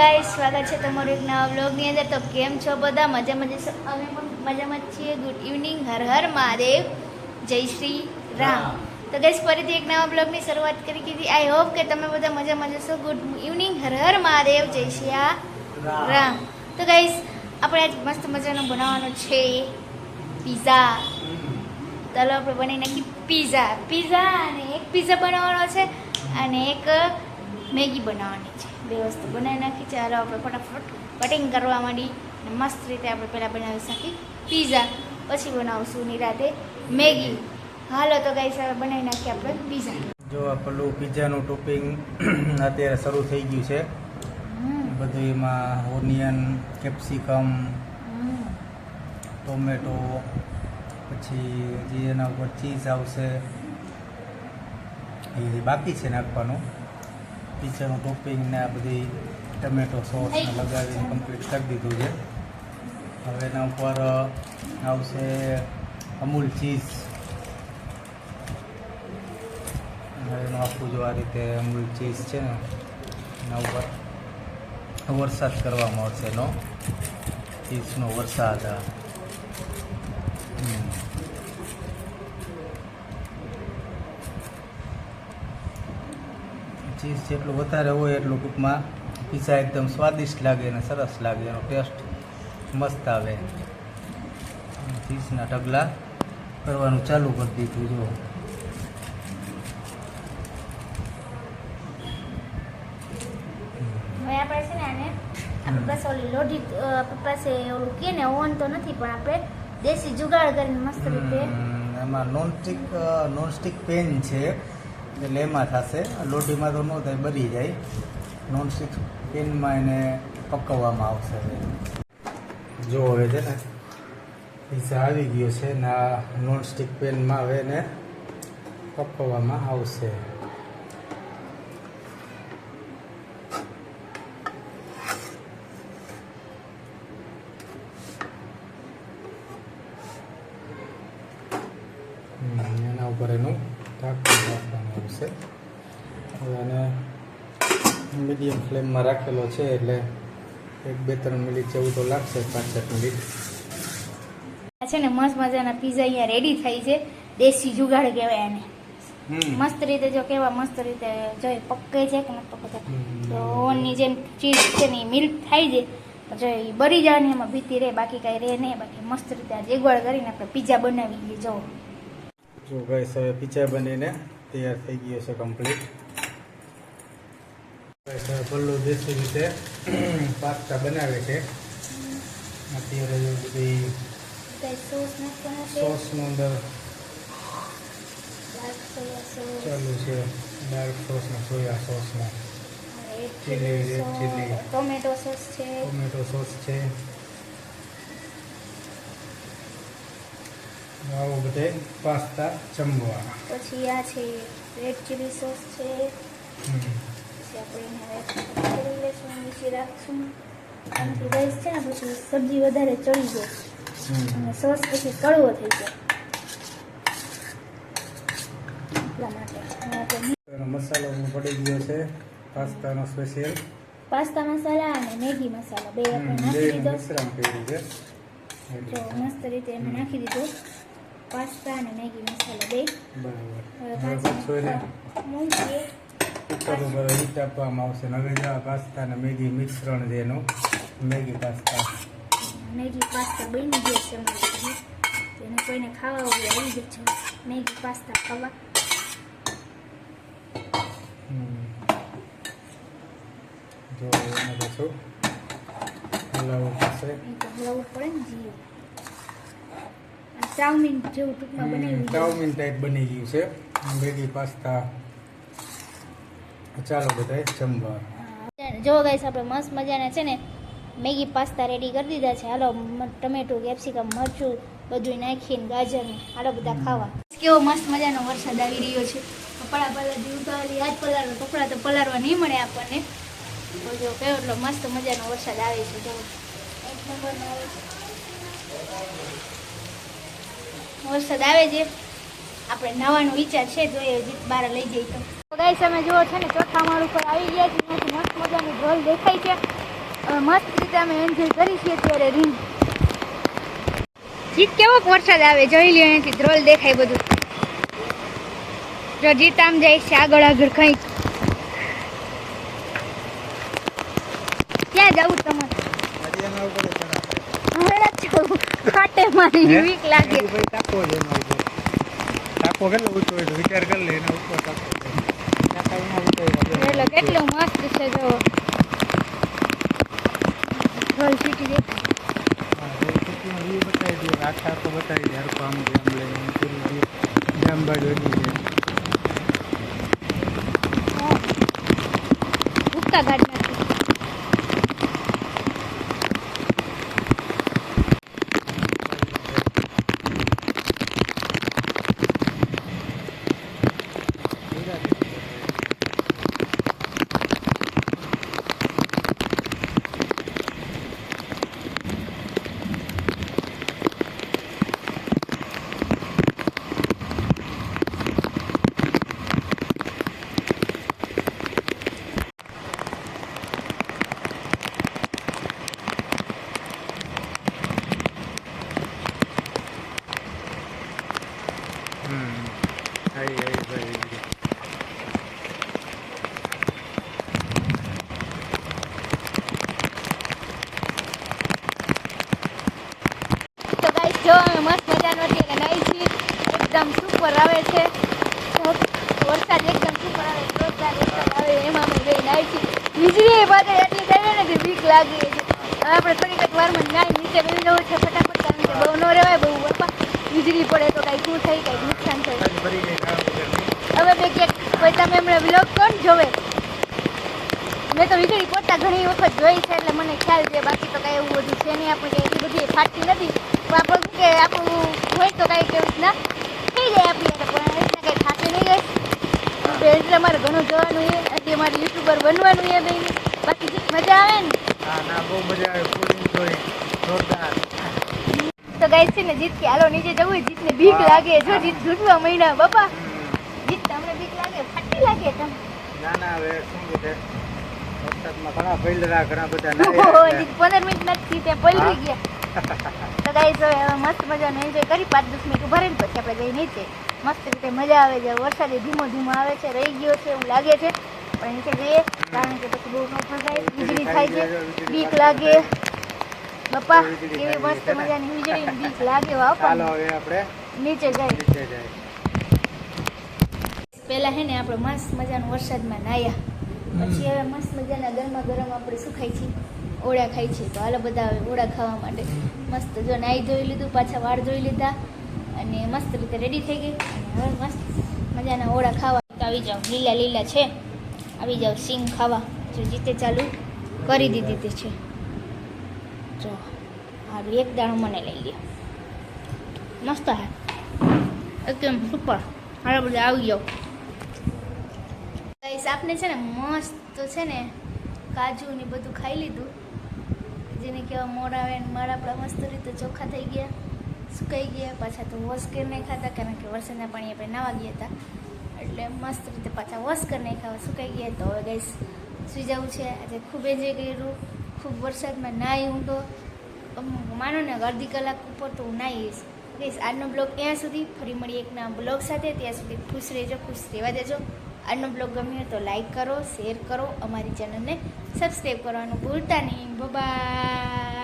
Guys સ્વાગત છે તમારું એક નવા બ્લોગની અંદર. તો કેમ છો બધા? મજામાં જશો અમે પણ મજામાં જ છીએ. Good evening Har Har Mahadev. જય શ્રી રામ. તો ગાઈસ ફરીથી એક નવા બ્લોગની શરૂઆત કરી કીધી આઈ હોપ કે તમે બધા મજામાં જશો ગુડ ઇવનિંગ હર હર મહાદેવ. જય શ્રી આ રામ. તો ગાઈસ આપણે આજ મસ્ત મજાનો બનાવવાનો છે પીઝા ચાલો આપણે બનાવી નાખી પીઝા પીઝા અને એક પીઝા બનાવવાનો છે અને એક મેગી બનાવવાની છે. બે વસ્તુ બનાવી નાખી હાલો આપણે ફટાફટ કટિંગ કરવા માંડી અને મસ્ત રીતે આપણે પહેલાં બનાવી શકીએ. પીઝા પછી બનાવશું નિરાતે મેગી. હાલો તો ગાઈસ હવે બનાવી નાખીએ આપણે પીઝા જો આ પેલું પીઝાનું ટોપિંગ અત્યારે શરૂ થઈ ગયું છે. બધું એમાં ઓનિયન કેપ્સિકમ ટોમેટો પછી જે એના ઉપર ચીઝ આવશે એ બાકી છે નાખવાનું. પિઝાનું ટોપિંગ ને આ બધી ટમેટો સોસ ને લગાવીને કમ્પ્લીટ કરી દીધું છે. હવે એના ઉપર આવશે અમૂલ ચીઝ હવે એનું આખું જો આ રીતે અમૂલ ચીઝ છે ને, એના ઉપર વરસાદ કરવામાં આવશે એનો. ચીઝનો વરસાદ આ. હમ. ચીઝ જેટલું વધારે હોય એટલું ટૂંકમાં પીઝા એકદમ સ્વાદિષ્ટ લાગે અને સરસ લાગે એનો ટેસ્ટ મસ્ત આવે. ચીઝના ઢગલા કરવાનું ચાલુ કરી દીધું જો લોઢી પાસે ઓલું કે ને ઓવન તો નથી પણ આપણે દેશી જુગાડ કરીને મસ્ત રીતે એમાં નોનસ્ટિક નોનસ્ટિક પેન છે. એટલે એમાં થશે. લોઢીમાં તો ન થાય, બરી જાય. નોનસ્ટિક પેનમાં એને પકવવામાં આવશે જો હવે છે ને પીઝા આવી ગયો છે ને આ નોનસ્ટિક પેનમાં હવે એને પકવવામાં આવશે હમ, એના ઉપર એનું ઢાંકણ રાખવાનું આવશે હવે આને મીડિયમ ફ્લેમમાં રાખેલો છે એટલે એક બે ત્રણ મિનિટ જેવું તો લાગશે પાંચ સાત મિનિટ છે ને મસ્ત મજાના પીઝા અહીંયા રેડી થાય છે. દેશી જુગાડ કહેવાય એને. મસ્ત રીતે જો કેવા મસ્ત રીતે જો એ પકે છે કે નથી પકે છે તો ઓવનની જેમ ચીઝ છે ને મિલ્ક થાય છે. જો એ બળી જાય ને એમાં ભીતી રહે બાકી કાંઈ રહે નહીં. બાકી મસ્ત રીતે આ જેગવાડ કરીને આપણે પીઝા બનાવી દઈએ જો જો ગાઈસ હવે પીઝા બનીને તૈયાર થઈ ગયો છે કમ્પ્લીટ પલ્લુ દેશી રીતે પાસ્તા બનાવે છે. અત્યારે બધી સોસ સોસનું અંદર ચાલુ છે. ડાર્ક સોસ ને soya red chilli, chilli red sauce, chilli. tomato છે. ટોમેટો સોસ છે. આવું બધે પાસ્તા જમવા પછી આ છે રેડ ચીલી સોસ છે. આપણે રાઈસ છે ને પછી સબ્જી વધારે ચડી જાય અને સોસ પછી કડવો થઈ જાય એટલા માટે હવે આપણે એનો મસાલો પડી ગયો છે. પાસ્તાનો સ્પેશિયલ પાસ્તા મસાલા અને મેગી મસાલા. બે આપણે નાખી દીધો. જો મસ્ત રીતે એમાં નાખી દીધો. પાસ્તા અને મેગી મસાલા બે. બરાબર. હવે મૂકીએ. ઉપર હીટ આપવામાં આવશે. હવે જો આ પાસ્તા અને મેગી મિશ્રણ છે એનું. Maggi pasta. મેગી પાસ્તા બની ગયો છે એને કોઈને ખાવા હોય આવી જ છે. મેગી પાસ્તા ખાવા. જો એને પાછું હલાવવું પડશે હલાવવું પડે ને જીવ ચાઉમીન જેવું ટૂંકમાં બનાવી ચાઉમીન ટાઈપ બની ગયું છે. Maggi pasta. ચાલો બધાય જમવા. જો ગાઈસ આપણે મસ્ત મજાના છે ને મેગી પાસ્તા રેડી કરી દીધા છે. હાલો ટમેટું કેપ્સિકમ મરચું બધું નાખીને ગાજર ને હાલો બધા ખાવા. કેવો મસ્ત મજાનો વરસાદ આવી રહ્યો છે. કપડા પલાળી ઉતારી આજ પલાળવા કપડા તો પલાળવા નહીં મળે આપણને. તો જો કેવો એટલો મસ્ત મજાનો વરસાદ આવે છે જો. એક નંબરનો આવે છે. વરસાદ આવે છે. આપણે નવાનો વિચાર છે જોઈએ બહાર લઈ જઈએ તો. ગાઈસ અમે જુઓ છે ને ચોથા માળ ઉપર આવી ગયા છે ત્યાંથી મસ્ત મજાની ઢોલ દેખાય છે. મસ્ત રીતે અમે એન્જોય કરી છીએ અત્યારે રીંગ જીત કેવો વરસાદ આવે? જોઈ લ્યો અહીંથી ધ્રોલ દેખાય બધું. જો જીત આમ જાય છે આગળ આગળ કંઈક. ક્યાં જવું તમારે. ટાંકો કેટલો ઊંચો વિચાર કરી લે એના ઉપર ટાંકો છે. ટાંકા એના ઉપર હોય. એટલે કેટલું મસ્ત છે જો ધ્રોલ સીટી દેખાય. આખે નાખી હમ. આઈ, આઈ, ભાઈ. તો ગાઈસ જો અમે મસ્ત અને નહીં એકદમ સુપર આવે છે. વરસાદ એકદમ સુપર આવે છે એમાં અમે ગઈ નાઈ છીએ વીજળી પાછળ એટલી થઈ ને કે બીક લાગે છે. આપણે થોડીક જ વારમાં નાઈ નીચે બની જવું છે ફટાફટ, કારણ કે બહુ ન રહેવાય, બહુ બાપા વીજળી પડે તો કાંઈ શું થાય, કાંઈ નુકસાન થાય. હવે બે ક્યાંક પછી તમે એમણે વ્લોગ કોણ જોવે? મેં તો વીજળી પોતા ઘણી વખત જોઈ છે, એટલે મને ખ્યાલ છે, બાકી તો કાંઈ એવું બધું છે નહીં, આપણે એટલી બધી ફાટતી નથી. આપણે કે આપણું હોય તો કાંઈક એવી રીતના થઈ જાય આપણી. પણ એવી રીતના કંઈ થાકે નહીં તો એટલે મારે ઘણું જોવાનું છે એટલે મારે યુટ્યુબર બનવાનું છે બેન બાકી મજા આવે ને હા, ના, બહુ મજા આવે. enjoy. જોરદાર. તો ગાઈસ છે ને જીત કે હાલો નીચે જવું હોય, જીતને બીક લાગે જો જીત ઝૂંટવા મહિના બાપા. જીત તમને બીક લાગે ફાટી લાગે તમને ના, ના, હવે શું છે? વરસાદમાં ઘણા પૈલરા, ઘણા બધા પંદર મિનિટ નથી તે પલરી ગયા તો હવે મસ્ત મજાનો એન્જોય કરી. પાંચ દસ મિનિટ ઊભા રહીને પછી આપણે જઈ નીચે. મસ્ત રીતે મજા આવે છે. વરસાદ ધીમો ધીમો આવે છે. રહી ગયો છે એવું લાગે છે. પણ નીચે જઈએ કારણ કે પછી બહુ ફસાય વીજળી થાય છે. બીક લાગે. બાપા કેવી મસ્ત મજાની વીજળી બીક લાગે ચાલો હવે આપણે નીચે જાય નીચે પહેલા હે ને આપણે મસ્ત મજાનું વરસાદમાં નાયા પછી હવે મસ્ત મજાના ગરમા ગરમ આપણે સુખાય છીએ. ઓળા ખાઈ છે. તો હાલો બધા આવે ઓળા ખાવા માટે મસ્ત જો નાઈ ધોઈ લીધું, પાછા વાળ ધોઈ લીધા અને મસ્ત રીતે રેડી થઈ ગઈ. હવે મસ્ત મજાના ઓળા ખાવા. તો આવી જાઓ. લીલા લીલા છે. આવી જાઓ સિંગ ખાવા. જો જીતે ચાલુ કરી દીધી છે. જો, હારું, એક દાણો મને લઈ લ્યો. મસ્ત હા એકદમ સુપર હારા બધા આવી જાઓ. ગાઈસ આપને છે ને મસ્ત છે ને કાજુ ને બધું ખાઈ લીધું. જેને કહેવા મોડા આવે ને મારા આપણા મસ્ત રીતે ચોખ્ખા થઈ ગયા, સુકાઈ ગયા. પાછા તો વોશ કરી નહીં ખાતા કારણ કે વરસાદના પાણી આપણે નાવા ગયા હતા. એટલે મસ્ત રીતે પાછા વોશ કરી નાખ્યા સુકાઈ ગયા. તો હવે ગઈશ સુઈ જવું છે. આજે ખૂબ એન્જોય કર્યું. ખૂબ વરસાદમાં નાહી હું માનો ને અડધી કલાક ઉપર તો હું નાહીશ ગઈશ આજનો બ્લોગ ત્યાં સુધી. ફરી મળી એકના બ્લોગ સાથે. ત્યાં સુધી ખુશ રહેજો, ખુશ રહેવા દેજો. આજનો બ્લોગ ગમ્યો તો લાઈક કરો, શેર કરો, અમારી ચેનલને સબસ્ક્રાઈબ કરવાનું ભૂલતા નહીં. બાય